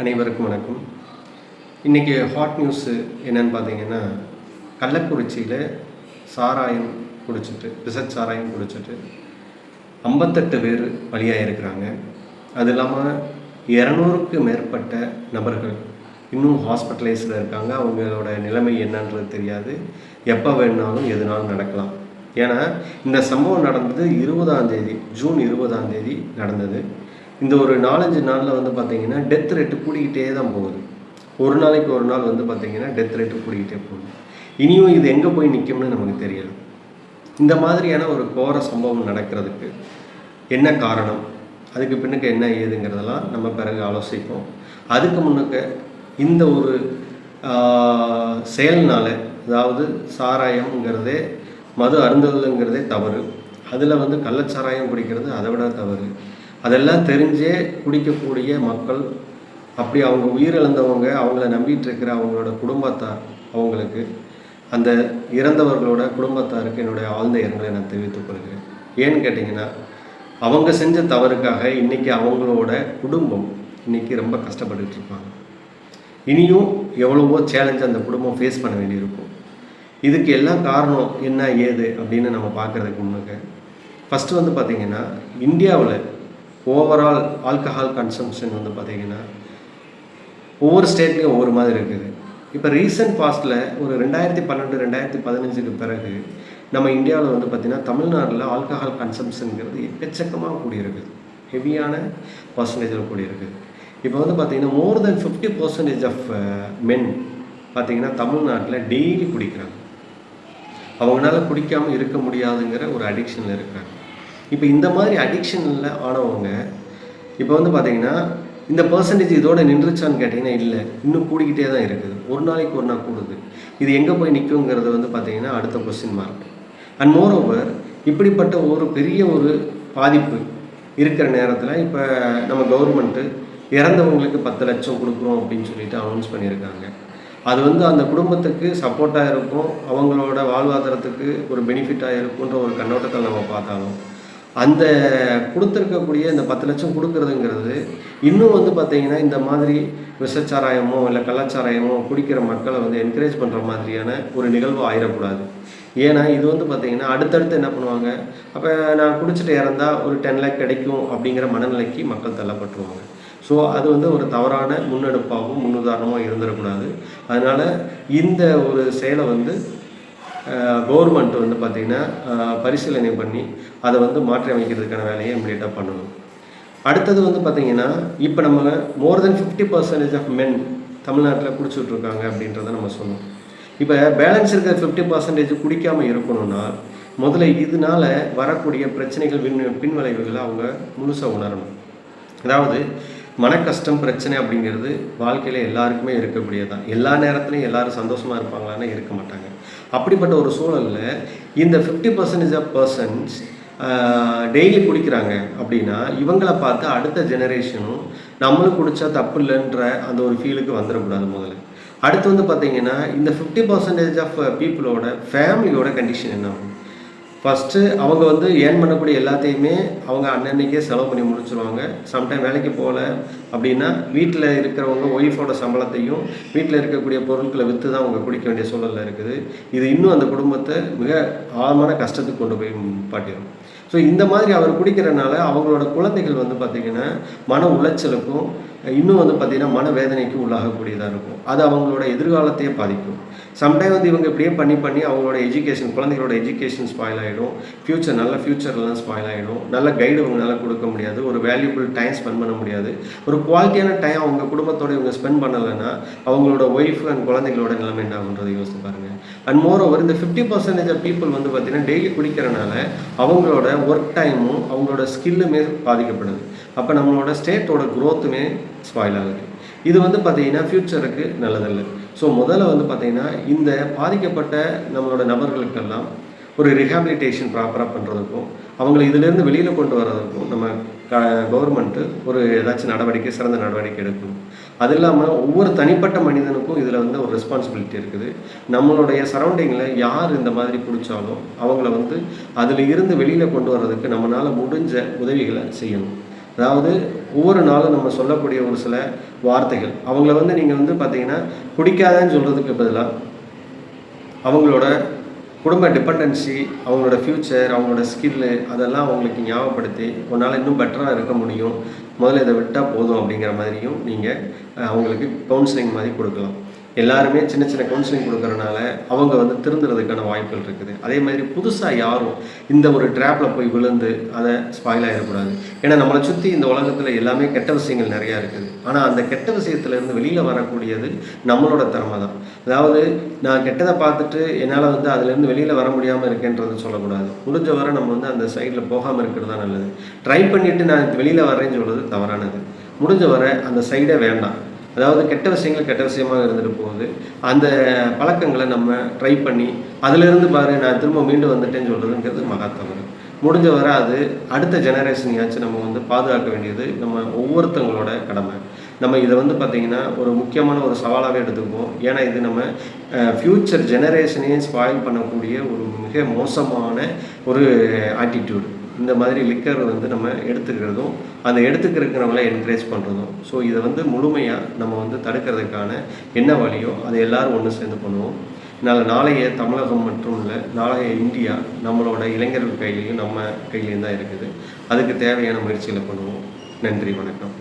அனைவருக்கும் வணக்கம். இன்றைக்கி ஹாட் நியூஸு என்னென்னு பார்த்தீங்கன்னா கள்ளக்குறிச்சியில் சாராயம் குடிச்சிட்டு விசத் சாராயம் குடிச்சிட்டு ஐம்பத்தெட்டு பேர் பலியாக இருக்கிறாங்க அது இல்லாமல் இரநூறுக்கு மேற்பட்ட நபர்கள் இன்னும் ஹாஸ்பிட்டலைஸில் இருக்காங்க. அவங்களோட நிலைமை என்னன்றது தெரியாது. எப்போ வேணாலும் எதுனாலும் நடக்கலாம். ஏன்னா இந்த சம்பவம் நடந்தது இருபதாம் தேதி ஜூன் இருபதாம் தேதி நடந்தது. இந்த ஒரு நாலஞ்சு நாளில் வந்து பார்த்தீங்கன்னா டெத் ரேட்டு கூடிக்கிட்டே தான் போகுது. ஒரு நாளைக்கு ஒரு நாள் வந்து பார்த்தீங்கன்னா டெத் ரேட்டு கூடிக்கிட்டே போகுது. இனியும் இது எங்கே போய் நிற்கும்னு நமக்கு தெரியல. இந்த மாதிரியான ஒரு கோர சம்பவம் நடக்கிறதுக்கு என்ன காரணம்? அதுக்கு பின்னுக்கு என்ன ஏதுங்கிறதெல்லாம் நம்ம பிறகு ஆலோசிப்போம். அதுக்கு முன்னுக்க இந்த ஒரு செயல்னால் செயல்னால அதாவது சாராயம்ங்கிறதே மது அருந்துதலுங்கிறதே தவறு. அதில் வந்து கள்ளச்சாராயம் குடிக்கிறது அதை விட தவறு. அதெல்லாம் தெரிஞ்சே குடிக்கக்கூடிய மக்கள் அப்படி அவங்க உயிரிழந்தவங்க அவங்கள நம்பிட்டு இருக்கிற அவங்களோட குடும்பத்தார் அவங்களுக்கு அந்த இறந்தவர்களோட குடும்பத்தாருக்கு என்னுடைய ஆழ்ந்த இரங்கலை நான் தெரிவித்துக் கொள்கிறேன். ஏன்னு கேட்டிங்கன்னா அவங்க செஞ்ச தவறுக்காக இன்னைக்கு அவங்களோட குடும்பம் இன்னைக்கு ரொம்ப கஷ்டப்பட்டுட்டு இருப்பாங்க இனியும் எவ்வளவோ சேலஞ்சு அந்த குடும்பம் ஃபேஸ் பண்ண வேண்டியிருக்கும். இதுக்கு எல்லாம் காரணம் என்ன ஏது அப்படின்னு நம்ம பார்க்குறதுக்கு முன்னுக்கு ஃபஸ்ட்டு வந்து பார்த்திங்கன்னா இந்தியாவில் ஓவரால் ஆல்கஹால் கன்சம்ஷன் வந்து பார்த்திங்கன்னா ஒவ்வொரு ஸ்டேட்லேயும் ஒவ்வொரு மாதிரி இருக்குது. இப்போ ரீசெண்ட் பாஸ்ட்டில் ஒரு ரெண்டாயிரத்தி பன்னெண்டு ரெண்டாயிரத்தி பதினஞ்சுக்கு பிறகு நம்ம இந்தியாவில் வந்து பார்த்திங்கன்னா தமிழ்நாட்டில் ஆல்கஹால் கன்சம்ஷனுங்கிறது எக்கச்சக்கமாக கூடியிருக்குது ஹெவியான பர்சன்டேஜில் கூடியிருக்குது இப்போ வந்து பார்த்திங்கன்னா more than fifty percentage of men uh, பார்த்திங்கன்னா தமிழ்நாட்டில் டெய்லி குடிக்கிறாங்க. அவங்களால குடிக்காமல் இருக்க முடியாதுங்கிற ஒரு அடிக்ஷனில் இருக்கிறாங்க. இப்போ இந்த மாதிரி அடிக்ஷனில் ஆனவங்க இப்போ வந்து பார்த்தீங்கன்னா இந்த பர்சன்டேஜ் இதோட நின்றுச்சான்னு கேட்டிங்கன்னா இல்லை. இன்னும் கூடிக்கிட்டே தான் இருக்குது. ஒரு நாளைக்கு ஒரு நாள் கூடுது. இது எங்கே போய் நிற்குங்கிறது வந்து பார்த்தீங்கன்னா அடுத்த question mark and moreover இப்படிப்பட்ட ஒரு பெரிய ஒரு பாதிப்பு இருக்கிற நேரத்தில் இப்போ நம்ம கவர்மெண்ட்டு இறந்தவங்களுக்கு பத்து லட்சம் கொடுக்குறோம் அப்படின்னு சொல்லிட்டு அனௌன்ஸ் பண்ணியிருக்காங்க. அது வந்து அந்த குடும்பத்துக்கு சப்போர்ட்டாக இருக்கும். அவங்களோட வாழ்வாதாரத்துக்கு ஒரு பெனிஃபிட்டாக இருக்குன்ற ஒரு கண்ணோட்டத்தில் நம்ம பார்த்தாலும் அந்த கொடுத்துருக்கக்கூடிய இந்த பத்து லட்சம் கொடுக்கறதுங்கிறது இன்னும் வந்து பார்த்தீங்கன்னா இந்த மாதிரி விஷச்சாராயமோ இல்லை கள்ளச்சாராயமோ குடிக்கிற மக்களை வந்து என்கரேஜ் பண்ணுற மாதிரியான ஒரு நிகழ்வு ஆயிடக்கூடாது ஏன்னா இது வந்து பார்த்தீங்கன்னா அடுத்தடுத்து என்ன பண்ணுவாங்க? அப்போ நான் குடிச்சிட்டு இறந்தால் ஒரு டென் லேக் கிடைக்கும் அப்படிங்கிற மனநிலைக்கு மக்கள் தள்ளப்பட்டுருவாங்க. ஸோ அது வந்து ஒரு தவறான முன்னெடுப்பாகவும் முன்னுதாரணமாக இருந்துடக்கூடாது. அதனால் இந்த ஒரு செயலை வந்து கவர்மெண்ட் வந்து பார்த்திங்கன்னா பரிசீலனை பண்ணி அதை வந்து மாற்றி அமைக்கிறதுக்கான வேலையை இம்மிடியட்டாக பண்ணணும். அடுத்தது வந்து பார்த்திங்கன்னா இப்போ நம்ம more than fifty percentage of men தமிழ்நாட்டில் குடிச்சுட்ருக்காங்க அப்படின்றத நம்ம சொன்னோம் இப்போ பேலன்ஸ் இருக்கிற ஃபிஃப்டி பர்சன்டேஜ் குடிக்காமல் இருக்கணும்னா முதல்ல இதனால் வரக்கூடிய பிரச்சனைகள் பின் பின்விளைவுகளை அவங்க முழுசாக உணரணும். அதாவது மன கஷ்டம் பிரச்சனை அப்படிங்கிறது வாழ்க்கையில் எல்லாருக்குமே இருக்கக்கூடியதான் எல்லா நேரத்துலையும் எல்லாரும் சந்தோஷமாக இருப்பாங்களான்னு இருக்க மாட்டாங்க. அப்படிப்பட்ட ஒரு சூழலில் இந்த fifty percentage of persons daily குடிக்கிறாங்க அப்படின்னா இவங்கள பார்த்து அடுத்த ஜெனரேஷனும் நம்மளும் குடித்தா தப்பு இல்லைன்ற அந்த ஒரு ஃபீலுக்கு வந்துடக்கூடாது முதல்ல. அடுத்து வந்து பார்த்திங்கன்னா இந்த ஃபிஃப்டி பர்சன்டேஜ் ஆஃப் பீப்புளோட ஃபேமிலியோட கண்டிஷன் என்ன? ஆகும் ஃபஸ்ட்டு அவங்க வந்து ஏர்ன் பண்ணக்கூடிய எல்லாத்தையுமே அவங்க அன்னன்னைக்கே செலவு பண்ணி முடிச்சிருவாங்க. சம்டைம் வேலைக்கு போகல அப்படின்னா வீட்டில் இருக்கிறவங்க ஒய்ஃபோட சம்பளத்தையும் வீட்டில் இருக்கக்கூடிய பொருட்களை விற்று தான் அவங்க குடிக்க வேண்டிய சூழலில் இருக்குது. இது இன்னும் அந்த குடும்பத்தை மிக ஆழமான கஷ்டத்துக்கு கொண்டு போய் பாட்டிடும் ஸோ இந்த மாதிரி அவர் குடிக்கிறனால அவங்களோட குழந்தைகள் வந்து பார்த்திங்கன்னா மன உளைச்சலுக்கும் இன்னும் வந்து பார்த்திங்கன்னா மனவேதனைக்கு உள்ளாகக்கூடியதாக இருக்கும். அது அவங்களோட எதிர்காலத்தையே பாதிக்கும். சம்டைம் வந்து இவங்க இப்படியே பண்ணி பண்ணி அவங்களோட எஜுகேஷன் குழந்தைகளோட எஜுகேஷன் ஸ்பாயில் ஆகிடும் ஃப்யூச்சர் நல்ல ஃப்யூச்சர்லாம் ஸ்பாயில் ஆகிடும் நல்ல கைடு அவங்களால கொடுக்க முடியாது. ஒரு வேல்யூபிள் டைம் ஸ்பெண்ட் பண்ண முடியாது. ஒரு குவாலிட்டியான டைம் அவங்க குடும்பத்தோட இவங்க ஸ்பெண்ட் பண்ணலைன்னா அவங்களோட ஒய்ஃப் அண்ட் குழந்தைகளோட நிலைமை என்ன ஆகுன்றதை யோசிச்சு பாருங்கள் அண்ட் மோர் ஓவர் இந்த ஃபிஃப்டி பர்சன்டேஜ் ஆஃப் பீப்புள் வந்து பார்த்திங்கன்னா டெய்லி குடிக்கிறனால அவங்களோட ஒர்க் டைமும் அவங்களோட ஸ்கில்லுமே பாதிக்கப்படுது. அப்போ நம்மளோட ஸ்டேட்டோட க்ரோத்துமே ஸ்பாயில் ஆகுது. இது வந்து பார்த்தீங்கன்னா ஃப்யூச்சருக்கு நல்லதில்லை. ஸோ முதல்ல வந்து பார்த்தீங்கன்னா இந்த பாதிக்கப்பட்ட நம்மளோட நபர்களுக்கெல்லாம் ஒரு ரிஹாபிலிட்டேஷன் ப்ராப்பராக பண்ணுறதுக்கும் அவங்களை இதிலேருந்து வெளியில் கொண்டு வர்றதுக்கும் நம்ம க கவர்மெண்ட்டு ஒரு ஏதாச்சும் நடவடிக்கை சிறந்த நடவடிக்கை எடுக்கணும் அது இல்லாமல் ஒவ்வொரு தனிப்பட்ட மனிதனுக்கும் இதில் வந்து ஒரு ரெஸ்பான்சிபிலிட்டி இருக்குது. நம்மளுடைய சரௌண்டிங்கில் யார் இந்த மாதிரி பிடிச்சாலும் அவங்கள வந்து அதில் இருந்து வெளியில் கொண்டு வர்றதுக்கு நம்மளால் முடிஞ்ச உதவிகளை செய்யணும். அதாவது ஒவ்வொரு நாளும் நம்ம சொல்லக்கூடிய ஒரு சில வார்த்தைகள். அவங்கள வந்து நீங்கள் வந்து பார்த்தீங்கன்னா குடிக்காதன்னு சொல்கிறதுக்கு பதிலாக அவங்களோட குடும்ப டிபெண்டன்சி அவங்களோட ஃப்யூச்சர் அவங்களோட ஸ்கில்லு அதெல்லாம் அவங்களுக்கு ஞாபகப்படுத்தி உன்னால் இன்னும் பெட்டராக இருக்க முடியும். முதல்ல இதை விட்டால் போதும் அப்படிங்கிற மாதிரியும் நீங்கள் அவங்களுக்கு கவுன்சிலிங் மாதிரி கொடுக்கலாம். எல்லாருமே சின்ன சின்ன கவுன்சிலிங் கொடுக்குறனால அவங்க வந்து திருந்துறதுக்கான வாய்ப்புகள் இருக்குது. அதே மாதிரி புதுசாக யாரும் இந்த ஒரு ட்ராப்பில் போய் விழுந்து அதை ஸ்பாயில் ஆகிடக்கூடாது ஏன்னா நம்மளை சுற்றி இந்த உலகத்தில் எல்லாமே கெட்ட விஷயங்கள் நிறையா இருக்குது. ஆனால் அந்த கெட்ட விஷயத்துலேருந்து வெளியில் வரக்கூடியது நம்மளோட திறமை தான். அதாவது நான் கெட்டதை பார்த்துட்டு என்னால் வந்து அதுலேருந்து வெளியில் வர முடியாமல் இருக்கேன்றது சொல்லக்கூடாது. முடிஞ்ச வரை நம்ம வந்து அந்த சைடில் போகாமல் இருக்கிறது தான் நல்லது. ட்ரை பண்ணிவிட்டு நான் வெளியில் வரேன்னு சொல்கிறது தவறானது. முடிஞ்ச வரை அந்த சைடே வேண்டாம். அதாவது கெட்ட விஷயங்கள் கெட்ட விஷயமாக இருந்துட்டு போகுது. அந்த பழக்கங்களை நம்ம ட்ரை பண்ணி அதிலிருந்து பாரு நான் திரும்ப மீண்டு வந்துட்டேன்னு சொல்கிறதுங்கிறது மகா முடிஞ்ச வரை அது அடுத்த ஜெனரேஷனையாச்சும் நம்ம வந்து பாதுகாக்க வேண்டியது நம்ம ஒவ்வொருத்தவங்களோட கடமை. நம்ம இதை வந்து பார்த்திங்கன்னா ஒரு முக்கியமான ஒரு சவாலாகவே எடுத்துக்குவோம். ஏன்னா இது நம்ம ஃப்யூச்சர் ஜெனரேஷனையும் ஸ்பாயில் பண்ணக்கூடிய ஒரு மிக மோசமான ஒரு ஆட்டிடியூடு இந்த மாதிரி லிக்கர் வந்து நம்ம எடுத்துக்கிறதும் அந்த எடுத்துக்கிறவங்கள என்கரேஜ் பண்ணுறதும் ஸோ இதை வந்து முழுமையாக நம்ம வந்து தடுக்கிறதுக்கான என்ன வழியோ அதை எல்லோரும் ஒன்று சேர்ந்து பண்ணுவோம். நாளை நாளைய தமிழகம் மட்டும் இல்லை நாளைய இந்தியா நம்மளோட இளைஞர்கள் கையிலையும் நம்ம கையிலையும் தான் இருக்குது. அதுக்கு தேவையான முயற்சிகளை பண்ணுவோம். நன்றி வணக்கம்.